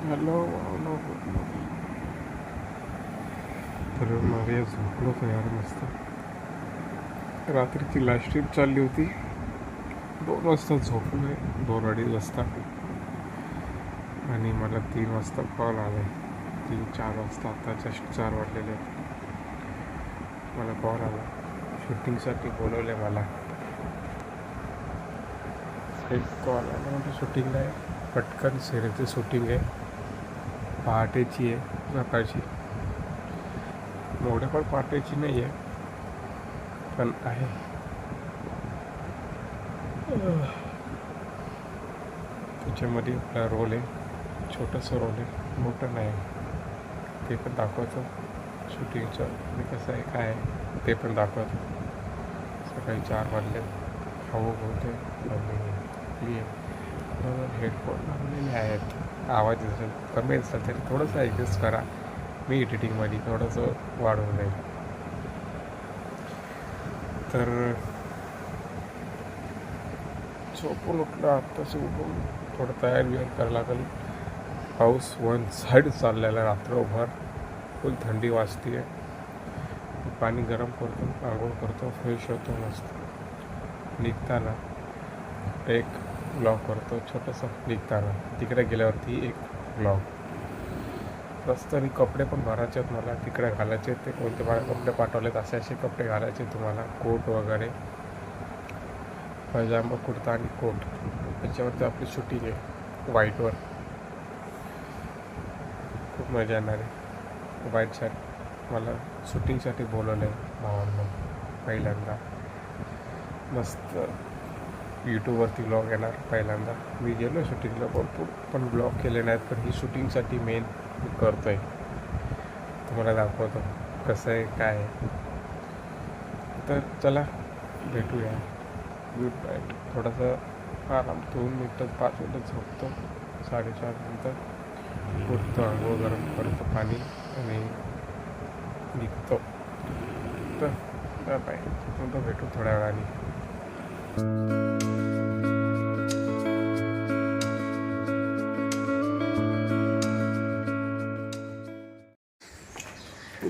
Hello hello good morning तर मागे झोपलो होतो यार मस्त. रात्रीची लास्ट ट्रीप चालली होती. दोन वाजता झोपलो आहे दोन अडीच वाजता. आणि मला तीन वाजता कॉल आला आहे तीन चार वाजता आता जस्ट चार वाजलेले आहेत. मला कॉल आला. शूटिंगसाठी बोलवलं आहे मला. एक कॉल आला म्हणजे शूटिंगला आहे पटकन सिरेचं शूटिंग आहे. पहाटेची आहे सकाळची. एवढ्या पण पहाटेची नाही आहे पण आहे. त्याच्यामध्ये आपला रोल आहे छोटंसं रोल आहे मोठं नाही. ते पण दाखवतो शूटिंगचं आणि कसं आहे काय आहे ते पण दाखवतो सकाळी चार वाजले. खाऊ बोलते आणि हेडफोन लावलेले आहेत. आवाज असेल कमी असेल तरी थोडंसं ॲडजस्ट करा. मी एडिटिंगमध्ये थोडंसं वाढवून जाईल तर झोपून उठलं आत्ताशी उठून थोडं तयार बियार करायला लागेल. पाऊस वन साईड चाललेला रात्रभर. फुल थंडी वाजते आहे पाणी गरम करतो आंघोळ करतो फ्रेश होतो मस्त. निघताना एक ब्लॉग करतो छोटंसं निघताना. तिकडे गेल्यावरती एक ब्लॉग रस्त्याने कपडे पण भरायचे आहेत मला. तिकडे घालायचे आहेत. ते कोणते मला कपडे पाठवलेत असे असे कपडे घालायचे आहेत तुम्हाला. कोट वगैरे. पजामा कुर्ता आणि कोट. त्याच्यावरती आपली शूटिंग आहे व्हाईटवर खूप मजा येणार आहे. व्हाईट शर्ट मला शूटिंगसाठी बोलवलं आहे भावांना पहिल्यांदा. मस्त. यूट्यूबवरती ब्लॉग येणार पहिल्यांदा. मी गेलो शूटिंगला भरपूर पण ब्लॉग केले नाहीत पण ही शूटिंगसाठी मेन मी करतो आहे तुम्हाला दाखवतो कसं आहे काय आहे. तर चला भेटूया. गुड नाईट थोडासा आराम दोन मिनटं पाच मिनटं झोपतो. साडेचार नंतर उठतो आंघोळ गरम करतो पाणी आणि निघतो. तर बाय तो भेटू थोड्या वेळाने.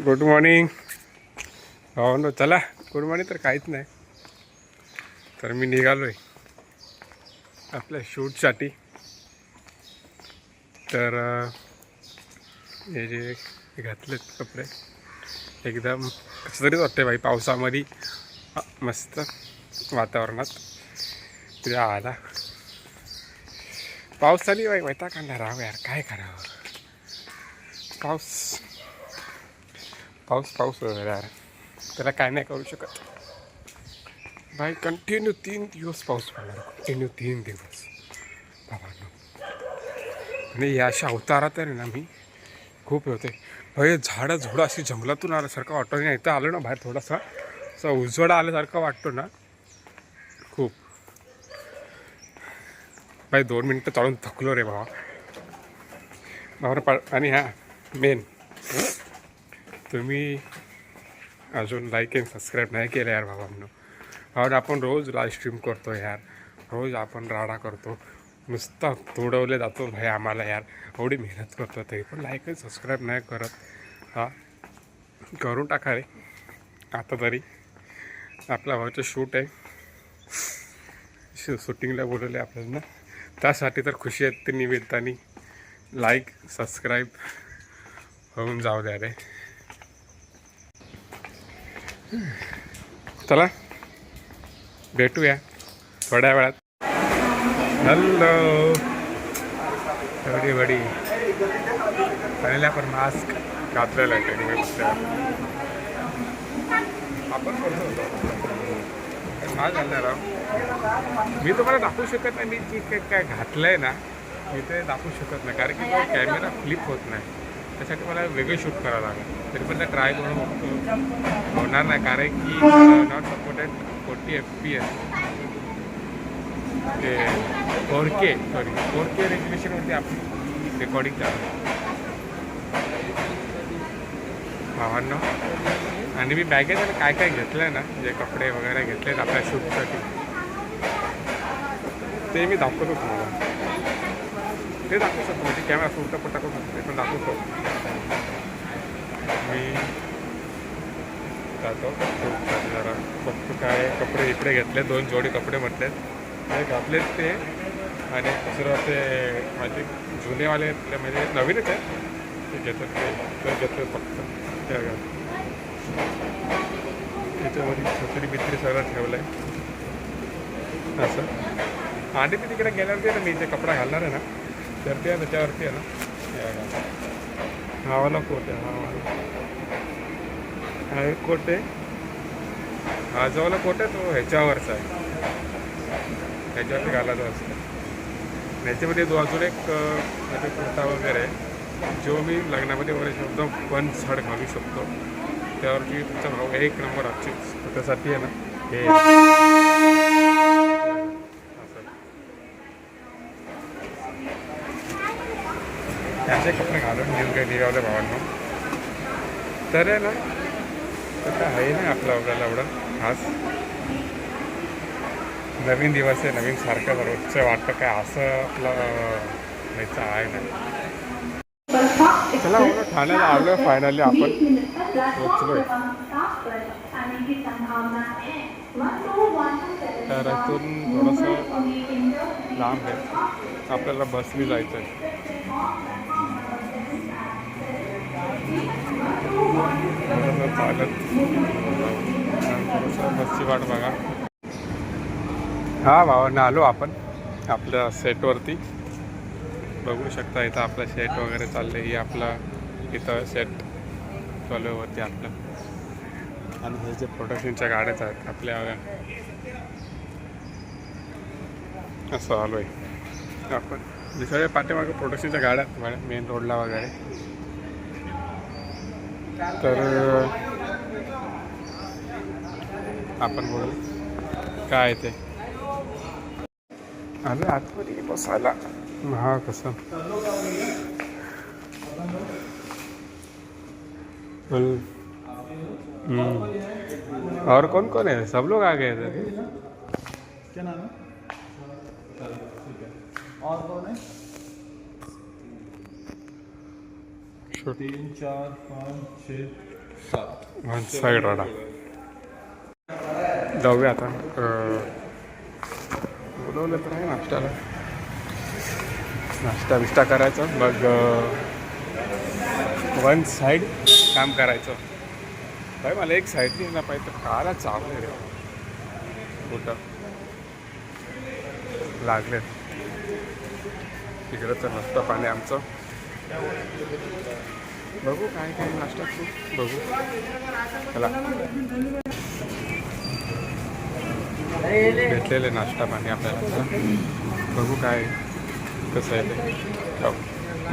गुड मॉर्निंग हो ना चला. गुड मॉर्निंग तर काहीच नाही. तर मी निघालो आहे आपल्या शूटसाठी तर हे जे घातलेत कपडे एकदम कसं तरीच वाटते बाई पावसामध्ये. मस्त वातावरणात. तुझ्या आला. पाऊस चालू बाई वैता का राव यार काय करावं? पाऊस पाऊस पाऊस वगैरे त्याला काय नाही करू शकत. बाय कंटिन्यू तीन दिवस पाऊस पडणार कंटिन्यू तीन दिवस. बाबांनो. आणि या अशा अवतारात आहे ना मी खूप होते. भाई झाडं झुडं अशी जंगलातून आल्यासारखं वाटतं. नाही इथं आलो ना बाहेर थोडासा असा उजवडा आल्यासारखं वाटतो ना. खूप. भाई दोन मिनटं चालून थकलो रे बाबा. बाबा पा आणि हा मेन तुम्ही अजून लाईक अँड सबस्क्राईब नाही केलं यार बाबांनो और आपण रोज लाईव्ह स्ट्रीम करतो यार. रोज आपण राडा करतो. नुसता तोडवले जातो भाई आम्हाला यार. एवढी मेहनत करतो तरी पण लाईक अँड सबस्क्राईब नाही करत. हा. करून टाका रे. आता तरी. आपल्या भावाचं शूट आहे. शू शूटिंगला बोलवले आपल्याला त्यासाठी तर खुशी आहेत ते निमित्ताने लाईक सबस्क्राईब होऊन जाऊ द्या रे. चला भेटूया थोड्या वेळात. हॅलो एवढी बडी. पहिल्या पण मास्क घातलेला आहे आपण करतो मास्क घालणार आहोत मी तुम्हाला दाखवू शकत नाही मी जे काय काय घातलं आहे ना मी ते दाखवू शकत नाही. कारण की कॅमेरा फ्लिप होत नाही. त्यासाठी मला वेगळं शूट करावं लागेल. तरी पण त्या ट्राय करून बघतो होणार नाही कारण की not supported forty F P S ते four K sorry four K रेग्युलेशनवरती आपली रेकॉर्डिंग चालू भावांनो आणि मी बॅगेत काय काय घेतलं आहे ना जे कपडे वगैरे घेतले आहेत आपल्या शूटसाठी ते मी दाखवतो तुम्हाला. ते दाखवू शकतो म्हणजे कॅमेरा असं पण पट्टा शकतो ते पण दाखवतो. मी जातो. जरा फक्त काय कपडे इकडे घेतले दोन जोडी कपडे म्हटलेत एक घातलेत ते. आणि दुसरं ते माझे जुनेवाले म्हणजे नवीनच आहे ते. घेतात ते. ते घेतो फक्त. त्या बघा. छत्री बित्री सगळं ठेवलं आहे असं. आणि मी तिकडे गेल्यावरती आहे ना मी ते कपडा घालणार आहे ना तर ते त्याच्यावरती आहे ना. हावाला कोट आहे हा हा एक कोट आहे. हा जो कोट आहे तो ह्याच्यावरचा आहे. ह्याच्यावरती घालायचा असतो. ह्याच्यामध्ये जो अजून एक अं, म्हणजे कुर्ता वगैरे आहे. जो मी लग्नामध्ये वगैरे एकदम वन साड घालू शकतो. त्यावरती तुमचा भाऊ एक नंबर असतेच त्यासाठी आहे ना हे. त्याचे कपडे घालून घेऊन काही निघावले भावांना. तर आहे ना तर काय आहे नाही आपलं आपल्याला एवढं खास. नवीन दिवस आहे नवीन सारखं रोजचं वाटतं काय असं आपलं व्हायचं आहे ना. चला बघा ठाण्याला आलो फायनली आपण. पोचलोय. तर इथून थोडंसं लांब आहे. आपल्याला बसने जायचं आहे चालत बसची वाट बघा हा भावांना आलो आपण आपल्या सेटवरती बघू शकता इथं आपलं सेट वगैरे चाललं ही आपला इथं सेट चालू वरती आपलं. आणि हे जे प्रोडक्शनच्या गाड्याच आहेत आपल्या असं आलो आहे. आपण हे पाठीमागं प्रोडक्शनच्या गाड्या मेन रोडला वगैरे. तर आपण बोलू काय ते. आलं आतमध्ये बसायला. हा कसं? बोल. हम्म। और कौन कौन है? सब लोग आ गए थे क्या नाम है? और कौन है? तीन चार पाँच छः सात. साईड राडा. जाऊया आता. बोलवलं तर आहे नाश्त्याला. नाश्ता बिष्टा करायचं. मग वन साईड काम करायचं. भाई मला एक साईड ना पाहिजे काला चावलं रे. कुठं लागले. तिकडचं नाश्ता पाणी आमचं. बघू काय काय नाश्ता करू बघू. चला. भेटलेले नाश्ता पाणी आपल्याला. बघू काय कसं आहे ते. हो,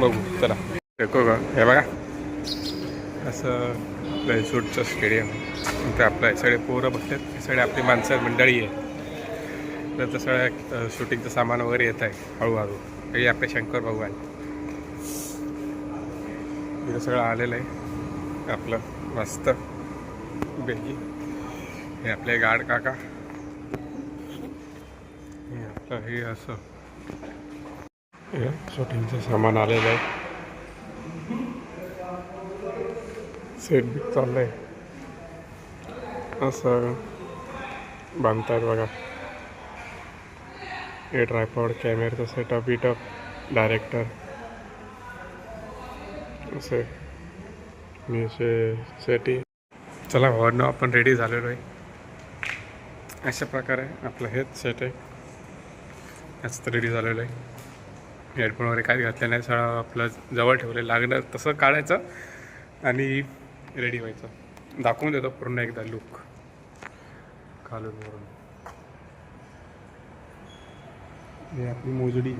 बघू चला. देखो ग हे बघा. असं वेलसूटचं स्टेडियम ते आपलं सगळे पोरं बघतात हे सगळे आपली माणसं मंडळी आहे. तर सगळ्या शूटिंगचं सामान वगैरे येत आहे हळूहळू. हे आपले शंकर भगवान. हे सगळं आलेलं आहे. आपलं मस्त. बेगी. हे आपले गाड काका. हे आपलं हे असं. हे शूटिंगचं सामान आलेलं आहे. सेट बी चाललंय. असं. बांधतात बघा. हे ट्रायपॉड कॅमेराचं सेटअप बिटअप डायरेक्टर असं मी असे सेटी चला भावांनो आपण रेडी झालेलो आहे. अशा प्रकारे आपलं हेच सेट आहे. याच रेडी झालेलं आहे. हेडफोन वगैरे काहीच घातले नाही सगळं आपलं जवळ ठेवले लागणार तसं काढायचं आणि रेडी व्हायचं. दाखवून देतो पूर्ण एकदा लुक खालून वरून हे आपली मोजडी.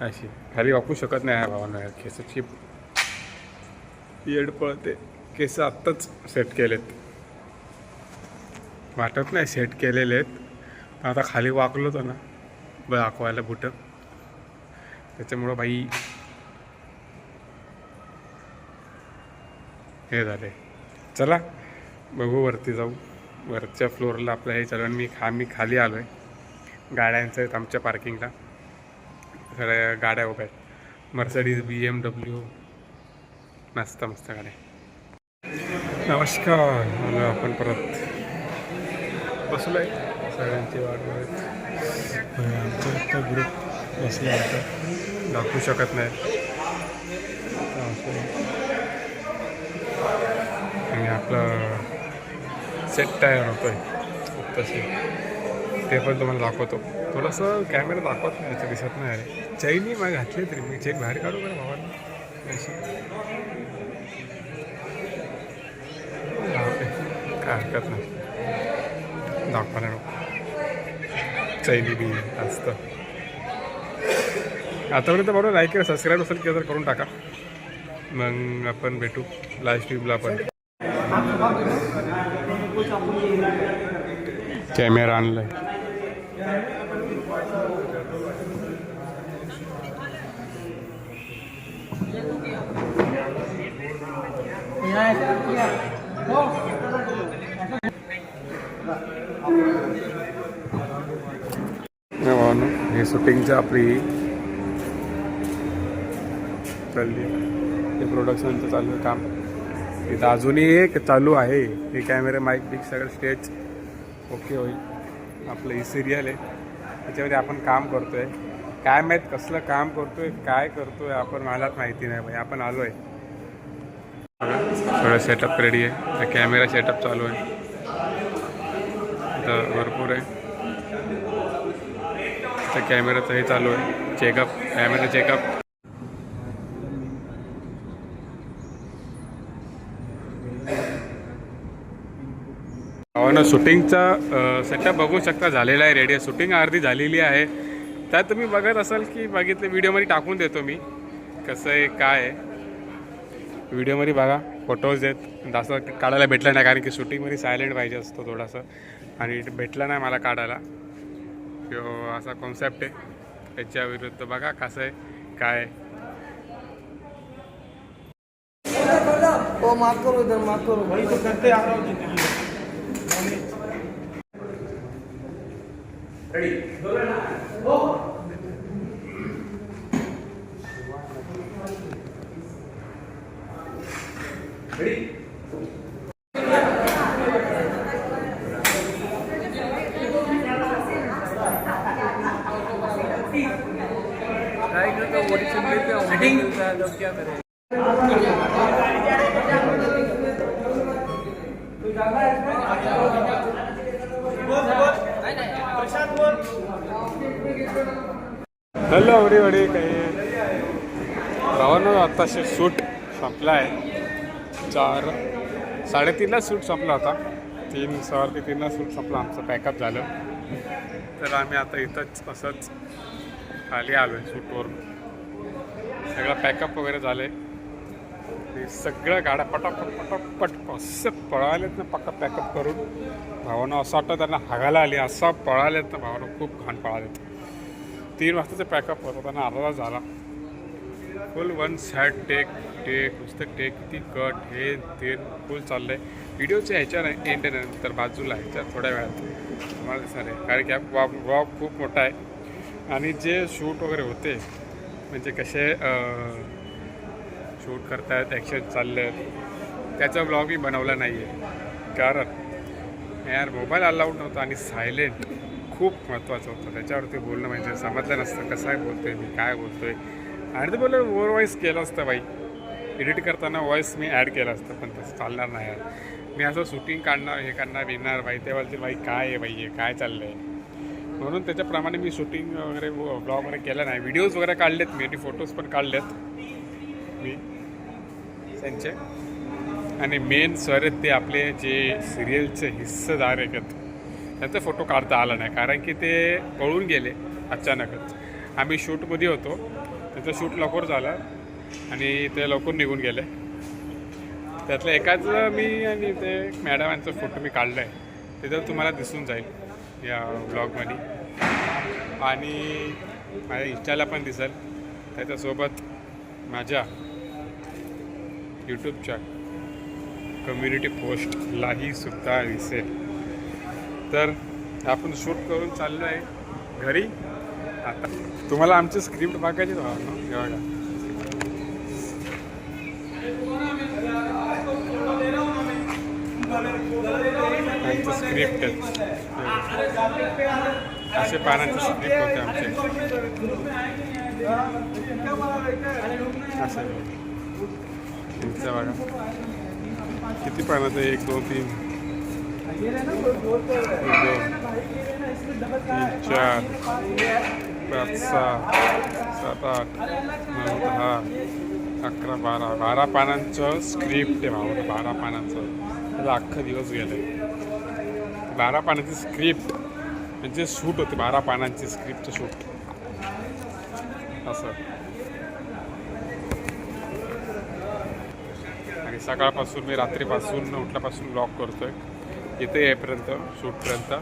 अशी. खाली वापरू शकत नाही ह्या भावांना. केसाची येड पळते. केस आत्ताच सेट केलेत. वाटत नाही सेट केलेले आहेत. आता खाली वाकलो होतो ना. ब दाखवायला बुटं. त्याच्यामुळं बाई हे झाले. चला बघू वरती जाऊ. वरच्या फ्लोअरला आपलं हे चालू आणि मी खा मी खाली आलो आहे गाड्यांचं आहेत आमच्या पार्किंगला सगळ्या गाड्या उभ्या आहेत. मर्सडीज बी एम डब्ल्यू मस्त मस्त गाड्या नमस्कार. आपण परत. बसलो आहे सगळ्यांची वाट बघत. ग्रुप बसला होता दाखवू शकत नाही आहे. आणि आपलं सेट टायर होतोय. तसे ते पण तुम्हाला दाखवतो. थोडंसं कॅमेरा दाखवत नाही दिसत नाही. अरे चैनी मग घातली तरी मी चेक बाहेर काढू का भावाला काय हरकत नाही. दाखवायला नको चैनी बी असतं. आतापर्यंत बरोबर लाईक करा सबस्क्राईब असेल केलं तर करून टाका. मग आपण भेटू. लाईव्ह स्ट्रीमला पण. कॅमेरा आणलाय. हे शूटिंगची आपली चालली हे प्रोडक्शनचं चालू आहे काम. इथं अजूनही एक चालू आहे. हे कॅमेरे माईक बिक सगळं स्टेज ओके होईल. आपलं ही सिरियल आहे. त्याच्यामध्ये आपण काम करतो आहे काय माहीत कसलं काम करतोय काय करतोय आपण मलाच माहिती नाही भाई आपण आलो आहे थोडं सेटअप रेडी आहे कॅमेरा सेटअप चालू आहे. तर भरपूर आहे. तर कॅमेराचं हे चालू आहे. चेकअप कॅमेरा चेकअप ना शूटिंगचा सेटअप बघू शकता झालेला आहे रेडी शूटिंग अर्धी झालेली आहे. त्यात तुम्ही बघत असाल की बघितलं व्हिडिओमध्ये टाकून देतो मी. कसं आहे काय आहे. व्हिडिओमध्ये बघा फोटोज आहेत. असं काढायला भेटलं नाही कारण की शूटिंगमध्ये सायलेंट पाहिजे असतो थोडासा. आणि भेटला नाही मला काढायला. किंवा असा कॉन्सेप्ट आहे. त्याच्या विरुद्ध बघा कसं आहे काय. ओ माफ करो इधर माफ करो. वही तो करते आ रहा हूँ जिंदगी में। तो ऑडिशन देते हैं ऑडिशन मिलता है तब क्या करें? हॅलो अवडी वडी काही भावानं आत्ताशे सूट संपला आहे. चार साडेतीनला सूट संपला होता. तीन सवारती तीनला सूट संपला. आमचं पॅकअप झालं. तर आम्ही आता इथंच असंच खाली आलो आहे सूटवरून. सगळं पॅकअप वगैरे झालं. आहे सगळं गाड्या पटापट पटापट असं पळालेत ना पक्का पॅकअप करून. भावानं असं वाटतं त्यांना हागायला आली. असं पळालेत ना भावानं खूप घाण पळालेत. तीन वाजताचं पॅकअप होतं त्यांना अर्धा तास झाला. Full one sad take take नुसतं टेक किती कट हे ते फुल चाललं आहे व्हिडिओच्या ह्याच्या नाही एंड नंतर बाजूला ह्याच्या थोड्या वेळात. तुम्हाला दिसणार आहे. कारण की वॉक वॉक खूप मोठा आहे. आणि जे शूट वगैरे होते म्हणजे कसे शूट करतायत ॲक्शन चाललं आहेत त्याचा ब्लॉग मी बनवला नाही आहे कारण यार मोबाईल अलाउड नव्हता आणि सायलेंट खूप महत्त्वाचं होतं. त्याच्यावरती बोलणं म्हणजे समजलं नसतं. कसं आहे बोलतोय मी काय बोलतोय. आणि ते बोललं ओवर व्हॉईस केलं असतं बाई. एडिट करताना व्हॉईस मी ॲड केलं असतं पण तसं चालणार नाही. यार मी असं शूटिंग काढणार हे करणार विणार बाई ते बोलते बाई काय आहे बाई हे? काय चाललं आहे म्हणून त्याच्याप्रमाणे मी शूटिंग वगैरे ब्लॉग वगैरे केलं नाही. व्हिडिओज वगैरे काढलेत मी आणि फोटोज पण काढलेत मी त्यांचे. आणि मेन सर आहेत ते आपले जे सिरियलचे हिस्सेदार आहेत त्यांचा फोटो काढता आला नाही. कारण की ते पळून गेले अचानकच आम्ही शूटमध्ये होतो. त्याचं शूट लवकर झालं आणि ते लवकर निघून गेले. त्यातलं एकाच मी आणि ते मॅडमांचा फोटो मी काढला आहे ते तुम्हाला दिसून जाईल. या ब्लॉगमध्ये. आणि माझ्या इंस्टाला पण दिसेल. त्याच्यासोबत माझ्या यूट्यूबच्या कम्युनिटी पोस्टलाही सुद्धा दिसेल. तर आपण शूट करून चाललो आहे घरी. आता तुम्हाला आमची स्क्रिप्ट बघायची बघा आमचं स्क्रिप्ट असे पानाचे स्क्रिप्ट होते आमचे. असं तुमचं बघा. किती पानाचं एक दोन तीन. दोन. तीन चार. पाच सहा. सात आठ. नऊ दहा. अकरा बारा. बारा पानांचं स्क्रिप्ट आहे भाऊ. बारा पानांचं. त्याला अख्खा दिवस गेलं बारा पानाची स्क्रिप्ट म्हणजे शूट होते बारा पानांची स्क्रिप्ट शूट असं. आणि सकाळपासून मी रात्रीपासून उठल्यापासून ब्लॉग करतोय. इथे येईपर्यंत शूटपर्यंत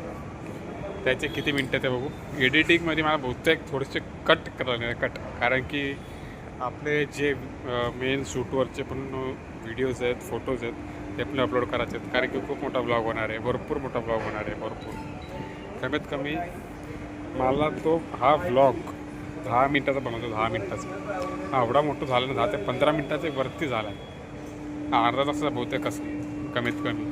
त्याचे किती मिनटं ते बघू. एडिटिंगमध्ये मला बहुतेक थोडेसे कट करायला कट कारण की आपले जे मेन शूटवरचे पण व्हिडिओज आहेत फोटोज आहेत ते पण अपलोड करायचे आहेत. कारण की खूप मोठा ब्लॉग होणार आहे. भरपूर मोठा ब्लॉग होणार आहे. भरपूर. कमीत कमी मला तो हा ब्लॉग दहा मिनटाचा बनवतो. दहा मिनटाचा. हा एवढा मोठा झाला ना दहा ते पंधरा मिनटाचे वरती झाला. आहे अर्धा तासाचा बहुतेक असं कमीत कमी.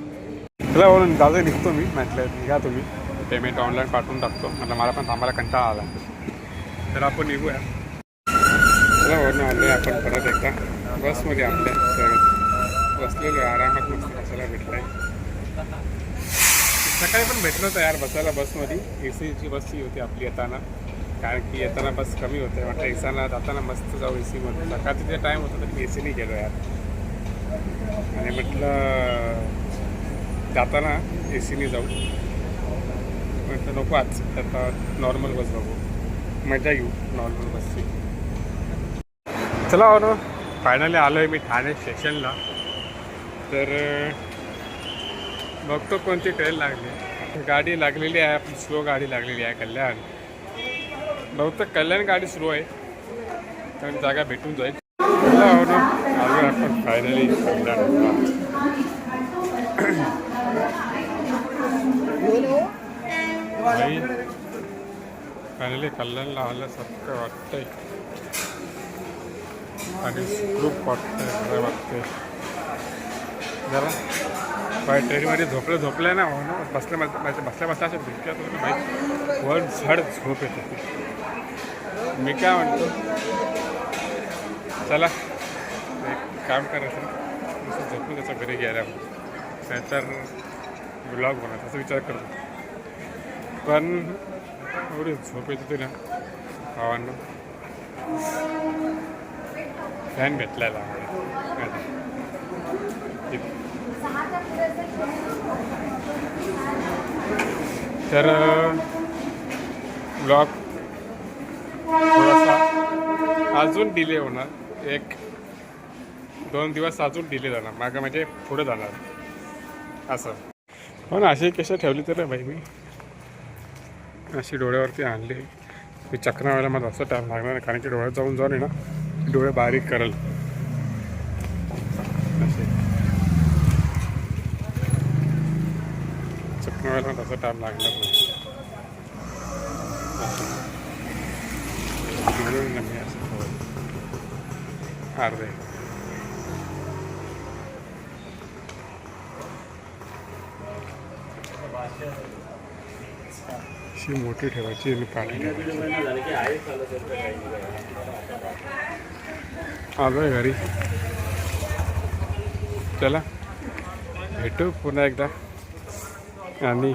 तुला बोलून दादा निघतो मी. म्हटलं निघा तुम्ही. पेमेंट ऑनलाईन पाठवून टाकतो. म्हटलं मला पण थांबायला कंटाळा आला. तर आपण निघूया. चला वरून आलो आपण परत एकदा. बसमध्ये आपल्या बसलेलो आहे, आरामात मस्त बसायला भेटलं आहे सकाळी पण भेटलं होतं यार बसायला बसमध्ये. ए सीची बस ही होती आपली येताना. कारण की येताना बस कमी होते. म्हटलं एसाला जाताना मस्त जाऊ ए सीमध्ये सकाळचा जे टाईम होता तरी मी ए सीने गेलो यार. आणि म्हटलं जाताना ए सीने जाऊ. म्हटलं नको आज. आता नॉर्मल बस बघू. मजा येऊ नॉर्मल बसची. चला हो फायनली आलो आहे मी ठाणे स्टेशनला तर बघतो कोणती ट्रेन लागली. गाडी लागलेली आहे आपली स्लो गाडी लागलेली आहे कल्याण. बहुतेक कल्याण गाडी सुरू आहे. कारण जागा भेटून जाईल. आलो आपण फायनली कल्याण फायनली कल्याणला आल्यासारखं वाटतंय. आणि खूप वाटतंय बरं वाटतंय. जरा. बाय ट्रेनमध्ये झोपलं झोपलं ना हो ना. बसल्या बस- बसल्या बसल्या अशा भिटक्यात होतं वर झड झोप येत. होती मी काय म्हणतो? चला एक काम करायचं नुसतं झोपून त्याचं घरी घ्यायला नंतर ब्लॉग बनवायचा असा विचार करतो. पण एवढी झोप येत होती ना भावांना. फॅन भेटलेला तर ब्लॉग थोडासा अजून डिले होणार. एक दोन दिवस अजून डिले जाणार. मागं म्हणजे पुढे जाणार. असं. हो ना अशी कशा ठेवली तर भाई बाई मी. अशी डोळ्यावरती आणली. मी चक्र व्हायला मला असं टाईम लागणार कारण की डोळ्यात जाऊन जाऊन आहे ना डोळे बारीक करेल असे चक्र व्हायला मला टाईम लागणार नाही. म्हणून नाही मी असं अर्धे अशी मोठी ठेवायची आणि पाठी ठेवायची. आलो आहे घरी. चला. भेटू पुन्हा एकदा. आणि